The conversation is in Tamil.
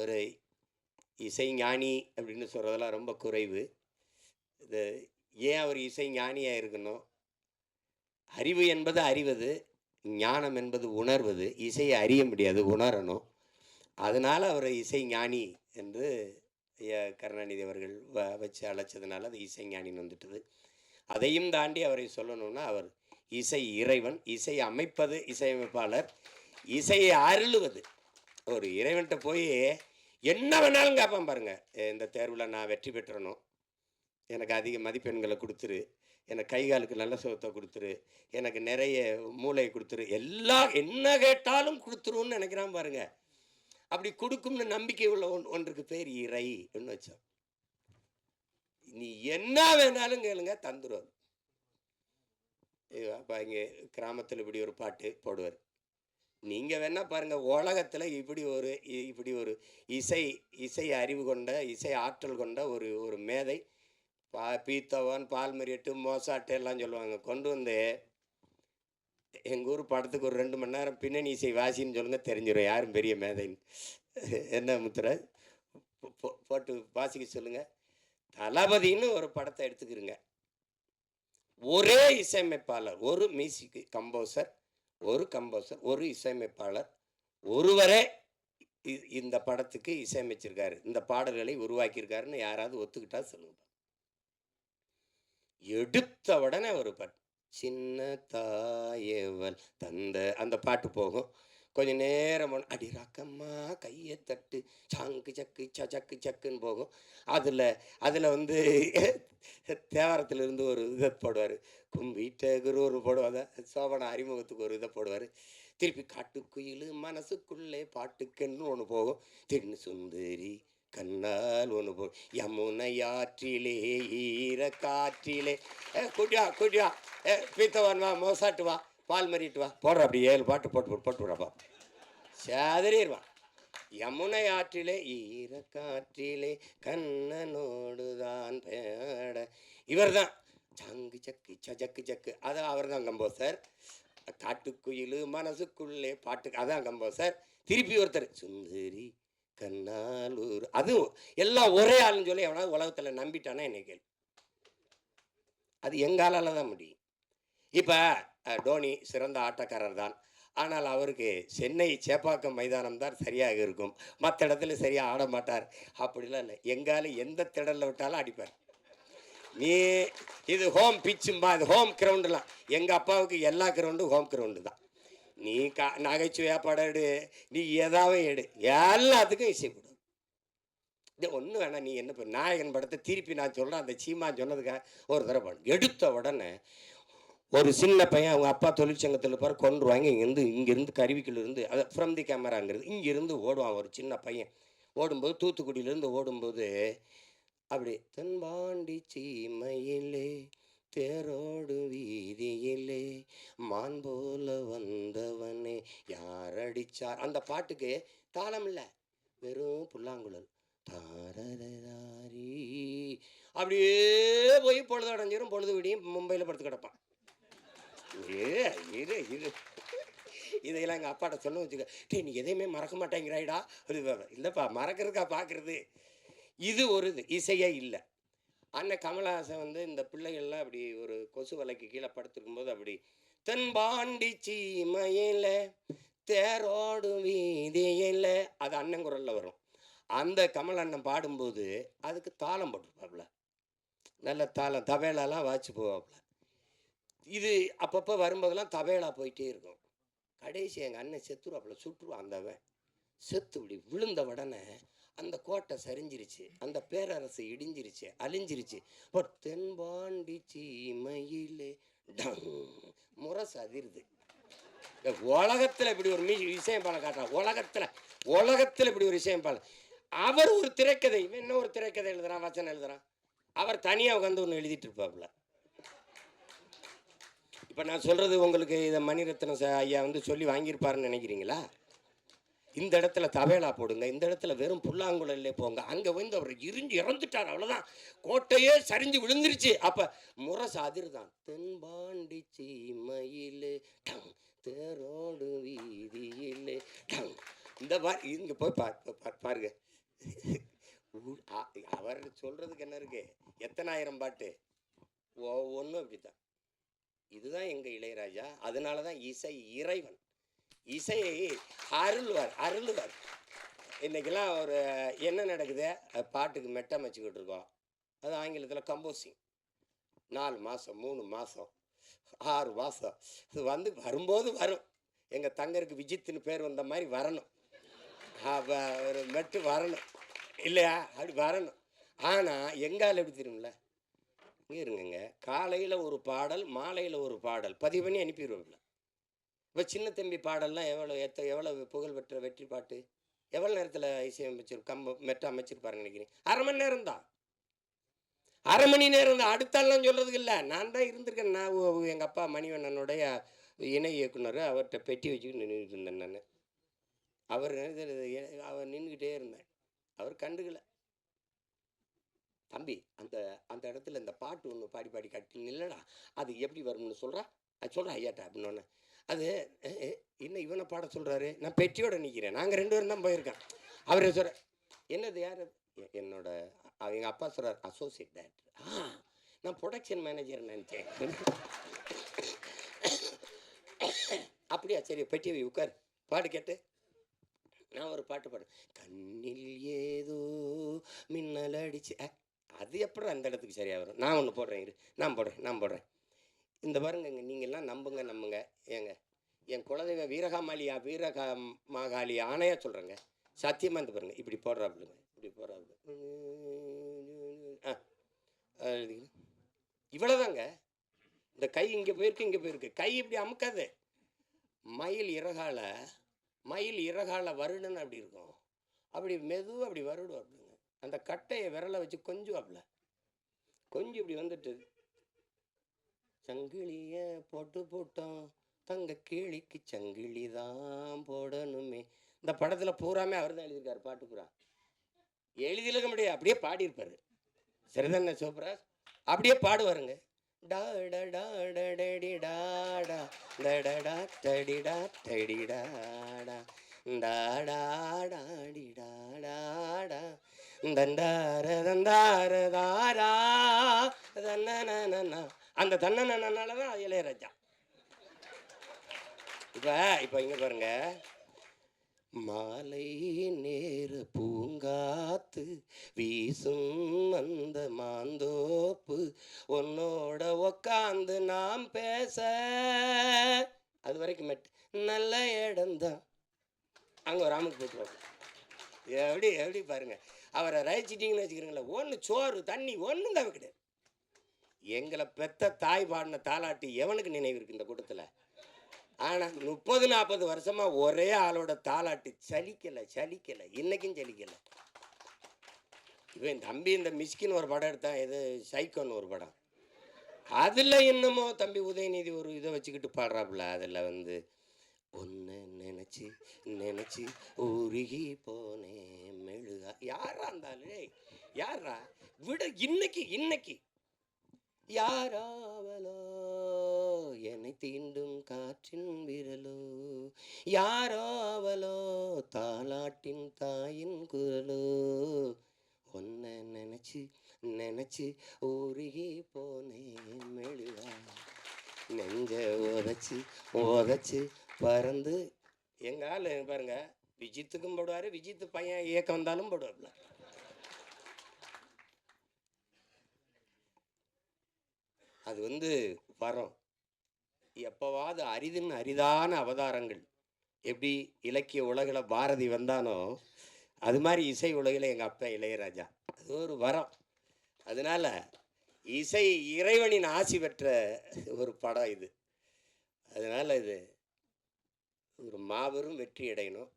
ஒரு இசைஞானி அப்படின்னு சொல்கிறதெல்லாம் ரொம்ப குறைவு. இது ஏன் அவர் இசைஞானியாக இருக்கணும்? அறிவு என்பது அறிவது ஞானம் என்பது உணர்வது இசையை அறிய முடியாது உணரணும். அதனால் அவர் இசைஞானி என்று கருணாநிதி அவர்கள் வ வச்சு அழைச்சதுனால அது இசைஞானின்னு வந்துட்டது. அதையும் தாண்டி அவரை சொல்லணும்னா அவர் இசை இறைவன் இசை அமைப்பது இசையமைப்பாளர் இசையை அருளுவது. ஒரு இறைவன்கிட்ட போய் என்ன வேணாலும் கேட்பான் பாருங்க. இந்த தேர்வில் நான் வெற்றி பெற்றணும் எனக்கு அதிக மதிப்பெண்களை கொடுத்துரு. எனக்கு கை காலுக்கு நல்ல சுகத்தை கொடுத்துரு. எனக்கு நிறைய மூளையை கொடுத்துரு. எல்லா என்ன கேட்டாலும் கொடுத்துருன்னு நினைக்கிறான் பாருங்க. அப்படி கொடுக்கும்னு நம்பிக்கை உள்ள ஒன் ஒன்றுக்கு பேர் இறை ஒன்று வச்சோம் நீ என்ன வேணாலும் கேளுங்க தந்துடுவார் அப்போ இங்கே கிராமத்தில் இப்படி ஒரு பாட்டு போடுவார். நீங்கள் வேணா பாருங்கள் உலகத்தில் இப்படி ஒரு இ- இப்படி ஒரு இசை இசை அறிவு கொண்ட இசை ஆற்றல் கொண்ட ஒரு ஒரு மேதை பா பீத்தவன் பால்மரியட்டு மோசாட்டு எல்லாம் சொல்லுவாங்க. கொண்டு வந்து எங்கள் ஊர் படத்துக்கு ஒரு ரெண்டு மணி நேரம் பின்னணி இசை வாசின்னு சொல்லுங்கள் தெரிஞ்சிடும் யாரும் பெரிய மேதைன்னு. என்ன முத்துராஜ்? போ- போட்டு வாசிக்க சொல்லுங்கள் தளபதின்னு ஒரு படத்தை எடுத்துக்கிறங்க ஒரே இசையமைப்பாளர் ஒரு மியூசிக் கம்போசர் ஒரு கம்போசர் ஒரு இசையமைப்பாளர் ஒருவரே இ- இந்த படத்துக்கு இசையமைச்சிருக்காரு. இந்த பாடல்களை உருவாக்கியிருக்காருன்னு யாராவது ஒத்துக்கிட்டா சொல்லுங்க. எடுத்த உடனே ஒரு பாட்டு சின்ன தாயவள் தந்த அந்த பாட்டு போகும். கொஞ்ச நேரம் அடி ரக்கம்மா கையை தட்டு சாங்கு சக்கு சக்கு சக்குன்னு போகும். அதில் அதில் வந்து தேவரத்துலேருந்து ஒரு இதை போடுவார். கும்பிட்ட குரு ஒரு போடுவாங்க சோபன அறிமுகத்துக்கு ஒரு இதை போடுவார். திருப்பி காட்டுக்குயில் மனசுக்குள்ளே பாட்டுக்கன்னு ஒன்று போகும். தின்னு சுந்தரி கண்ணால் ஒன்று போ யமுனையாற்றிலே ஈர காற்றிலே ஏ குடியா பித்தவன் வா மோசாட்டு வா. பால் மறிட்டு வா. போடுற அப்படி ஏழு பாட்டு போட்டு போட்டு போட்டு விடப்பா சேதறிடுவான் யமுனை ஆற்றிலே ஈர காற்றிலே கண்ணனோடுதான் பேட. இவர் தான் சங்கு சக்கு சஜக்கு சக்கு அதான் அவர் தான் கம்போசர். காட்டுக்குயில் மனசுக்குள்ளே பாட்டு அதான் கம்போசர். திருப்பி ஒருத்தர் சுந்தரி கண்ணாலூர். அதுவும் எல்லாம் ஒரே ஆளுன்னு சொல்லி எவனாவது உலகத்தில் நம்பிட்டானா என்னை கேள்வி அது எங்காலால தான் முடியும். இப்போ டோனி சிறந்த ஆட்டக்காரர் தான் ஆனால் அவருக்கு சென்னை சேப்பாக்கம் மைதானம் தான் சரியாக இருக்கும். மற்ற இடத்துல சரியாக ஆட மாட்டார். அப்படிலாம் இல்லை. எங்கால எந்த திடலில் விட்டாலும் அடிப்பார். நீ இது ஹோம் பிச்சும்பா இது ஹோம் கிரவுண்டுலாம் எங்கள் அப்பாவுக்கு எல்லா கிரவுண்டும் ஹோம் கிரவுண்டு தான். நீ கா நகைச்சுவையாக படம் எடு. நீ ஏதாவது எடு. எல்லாத்துக்கும் இசை கொடு இது ஒன்றும் வேணாம். நீ என்ன பண்ண நாயகன் படத்தை திருப்பி நான் சொல்கிறேன் அந்த சீமா சொன்னதுக்காக ஒரு தடவை எடுத்த உடனே ஒரு சின்ன பையன் அவங்க அப்பா தொழிற்சங்கத்தில் பாரு கொண்டுருவாங்க இங்கேருந்து இங்கேருந்து கருவிக்குள்ளேருந்து அது ஃப்ரம் தி கேமராங்கிறது இங்கேருந்து ஓடுவான் ஒரு சின்ன பையன். ஓடும்போது தூத்துக்குடியிலேருந்து ஓடும்போது அப்படி தென்பாண்டி சீமையிலே தேரோடு வீதியிலே மான் போல வந்தவனே யார் அடிச்சார்? அந்த பாட்டுக்கு தாளம் இல்லை வெறும் புல்லாங்குழல். தாரதாரி அப்படியே போய் பொழுது அடைஞ்சிரும் பொழுது விடியும் மும்பையில் படுத்து கிடப்பான். இரு இரு இதையெல்லாம் எங்கள் அப்பாட்ட சொல்ல வச்சுக்க. டே நீ எதையுமே மறக்க மாட்டேங்கிறாய்டா. அது இல்லைப்பா மறக்கிறதுக்கா பார்க்குறது இது ஒரு இது இசையே இல்லை. அண்ணன் கமலஹாசன் வந்து இந்த பிள்ளைகள்லாம் அப்படி ஒரு கொசு வலைக்கு கீழே படுத்திருக்கும்போது அப்படி தென்பாண்டி சீமையில தேரோடு வீதியில் அது அண்ணன் குரலில் வரும். அந்த கமல் அண்ணன் பாடும்போது அதுக்கு தாளம் போட்டிருப்பாப்புல நல்ல தாளம் தபேலாலாம் வாச்சு போவாப்புல இது அப்பப்போ வரும்போதெல்லாம் தபேலா போயிட்டே இருக்கும். கடைசி எங்கள் அண்ணன் செத்துருவாப்புல சுற்றுவான் அந்தவன் செத்து இப்படி விழுந்த உடனே அந்த கோட்டை சரிஞ்சிருச்சு அந்த பேரரசு இடிஞ்சிருச்சு அழிஞ்சிருச்சு. ஒரு தென்பாண்டி சீமையிலே டங் முரசு அதிருது. இந்த உலகத்தில் இப்படி ஒரு மீ இசையம்பாலம் காட்டுறான். உலகத்தில் உலகத்தில் இப்படி ஒரு விஷயம் இசையம்பாலம் அவர் ஒரு திரைக்கதை இவன் என்ன ஒரு திரைக்கதை எழுதுறான் வச்சனை எழுதுறான். அவர் தனியாக உட்காந்து ஒன்று எழுதிட்டு இருப்பாப்புல. இப்போ நான் சொல்கிறது உங்களுக்கு இதை மணிரத்னம் ஐயா வந்து சொல்லி வாங்கியிருப்பாருன்னு நினைக்கிறீங்களா? இந்த இடத்துல தவேலா போடுங்க. இந்த இடத்துல வெறும் புல்லாங்குழல்லே போங்க. அங்கே வந்து அவர் இருந்து இறந்துட்டார். அவ்வளோதான் கோட்டையே சரிஞ்சு விழுந்துருச்சு. அப்போ முரசு அதிர்தான் தென்பாண்டி சீமையிலே டங் தேரோடு வீதியிலே டங். இந்த மாதிரி இங்கே போய் பார் பார் பாருங்க. சொல்கிறதுக்கு என்ன இருக்கு? எத்தனாயிரம் பாட்டு? ஒவ்வொன்றும் அப்படித்தான். இதுதான் எங்கள் இளையராஜா. அதனால தான் இசை இறைவன். இசையை அருள்வார் அருள்வர். இன்றைக்கெல்லாம் ஒரு என்ன நடக்குது? பாட்டுக்கு பாட்டுக்கு மெட்டமைச்சுக்கிட்டு இருக்கோம். அது ஆங்கிலத்தில் கம்போசிங் நாலு மாதம் மூணு மாதம் ஆறு மாதம் இது வந்து வரும்போது வரும். எங்கள் தங்கருக்கு விஜித்துன்னு பேர் வந்த மாதிரி வரணும். ஒரு மெட்டு வரணும். இல்லையா? அப்படி வரணும். ஆனால் எங்கால் எப்படி தெரியும்ல இருங்கங்க காலையில் ஒரு பாடல் மாலையில் ஒரு பாடல் பதிவு பண்ணி அனுப்பிடுவோம்ல இப்போ சின்ன தம்பி பாடல்லாம் எவ்வளோ எத்த எவ்வளோ புகழ்பெற்ற வெற்றி பாட்டு? எவ்வளோ நேரத்தில் இசையமைச்சிரு கம்ப மெட்ட அமைச்சிருப்பாருன்னு நினைக்கிறேன் அரை மணி நேரம் தான். அரை மணி நேரம் தான். அடுத்தாலாம் சொல்கிறதுக்கு இல்லை. நான் தான் இருந்திருக்கேன். நான் எங்கள் அப்பா மணிவண்ணனுடைய இணை இயக்குனர். அவர்கிட்ட பெட்டி வச்சுக்கிட்டு நின்றுட்டு இருந்தேன் நான். அவர் அவர் நின்றுக்கிட்டே இருந்தேன். அவர் கண்டுக்கலை. தம்பி அந்த அந்த இடத்துல இந்த பாட்டு ஒன்று பாடி பாடி கட்டி இல்லைடா அது எப்படி வரும்னு சொல்கிறா அது சொல்கிறேன் ஐயாட்டா அப்படின்னு அது என்ன இவனை பாட சொல்கிறாரு நான் பெட்டியோட நிற்கிறேன் நாங்கள் ரெண்டு பேரும் தான் போயிருக்கேன் அவரே சொல்கிற என்னது யார்? அது?" என்னோட எங்கள் அப்பா சொல்கிறார் அசோசியேட் டேரக்டர் ஆ நான் ப்ரொடக்ஷன் மேனேஜர் நினச்சேன். அப்படியா சரி பெட்டி உட்கார். பாடு கேட்டு. நான் ஒரு பாட்டு பாடு கண்ணில் ஏதோ மின்னல் அடிச்சு அது எப்படி அந்த இடத்துக்கு சரியாக வரும்? நான் ஒன்று போடுறேன் இரு. நான் போடுறேன் நான் போடுறேன். இந்த பாருங்கங்க நீங்கள்லாம் நம்புங்க நம்புங்க. ஏங்க என் குலதெய்வ வீரகாமாலியா வீரகா மாகாளி ஆணையாக சொல்கிறேங்க சத்தியமாக இந்த பாருங்க. இப்படி போடுறாப்புலுங்க. இப்படி போடுறாப்புல. ஆ அது இவ்வளோதாங்க இந்த கை இங்கே போயிருக்கு இங்கே போயிருக்கு. கை இப்படி அமுக்காது. மயில் இறகால மயில் இறகால வருடன்னு அப்படி இருக்கும். அப்படி மெதுவாக அப்படி வருடும் அப்படிங்க அந்த கட்டையை விரலை வச்சு கொஞ்சுவாப்புல. கொஞ்சம் இப்படி வந்துட்டு சங்கிலிய போட்டு போட்டோம். தங்க கேளிக்கு சங்கிலி தான் போடணுமே. இந்த படத்தில் பூராமே அவர் தான் எழுதியிருக்காரு பாட்டு பூரா. எழுதியிருக்க முடியாது அப்படியே பாடியிருப்பாரு. சரிதானே சோப்ராஜ் அப்படியே பாடுவாருங்க. டாடா டா டா டடி டா டா டா டா. டாடி தண்டார தண்டார தாரா தன்னன அந்த தன்னனால தான் இளையராஜா. இப்போ இப்போ இங்கே பாருங்க. மாலை நேர பூங்காத்து வீசும் அந்த மாந்தோப்பு உன்னோட உக்காந்து நாம் பேச. அது வரைக்கும் மெட் நல்ல இடம்தான் அங்கே ஒரு போயிட்டு போட்டுருவாங்க. எப்படி எப்படி பாருங்க. அவரை ரசிச்சிட்டிங்கன்னு வச்சுக்கிறீங்களா ஒன்று சோறு தண்ணி ஒன்றும் தவிர கிடையாது. எங்களை பெத்த தாய் பாடின தாலாட்டு எவனுக்கு நினைவு இருக்கு இந்த கூட்டத்தில்? ஆனால் முப்பது நாற்பது வருஷமா ஒரே ஆளோட தாலாட்டு சலிக்கலை சலிக்கலை. இன்னைக்கும் சலிக்கலை. இவன் தம்பி இந்த மிஸ்கின் ஒரு படம் எடுத்தான் இது சைக்கோன்னு ஒரு படம். அதில் என்னமோ தம்பி உதயநிதி ஒரு இதை வச்சுக்கிட்டு பாடுறாப்புல அதில் வந்து ஒன்று நினச்சி நினச்சி உருகி போனேன் மெழுகா. யாரா இருந்தாலும் யாரா விட இன்னைக்கு இன்னைக்கு. யாராவலோ என்னை தீண்டும் காற்றின் விரலோ. யாராவலோ தாலாட்டின் தாயின் குரலோ. ஒன்ன நினைச்சு நினைச்சு உருகி போனேன் மெழுகா. நெஞ்ச உதச்சு உதச்சு பறந்து எங்க ஆள் பாருங்க விஜித்துக்கும் போடுவார் விஜித்து பையன் இயக்கம் வந்தாலும் போடுவாப்புல. அது வந்து வரம். எப்பவாவது அரிதின் அரிதான அவதாரங்கள். எப்படி இலக்கிய உலகில் பாரதி வந்தானோ அது மாதிரி இசை உலகில் எங்கள் அப்பா இளையராஜா. அது ஒரு வரம். அதனால இசை இறைவனின் ஆசி பெற்ற ஒரு படம் இது. அதனால் இது ஒரு மாபெரும் வெற்றி அடையணும்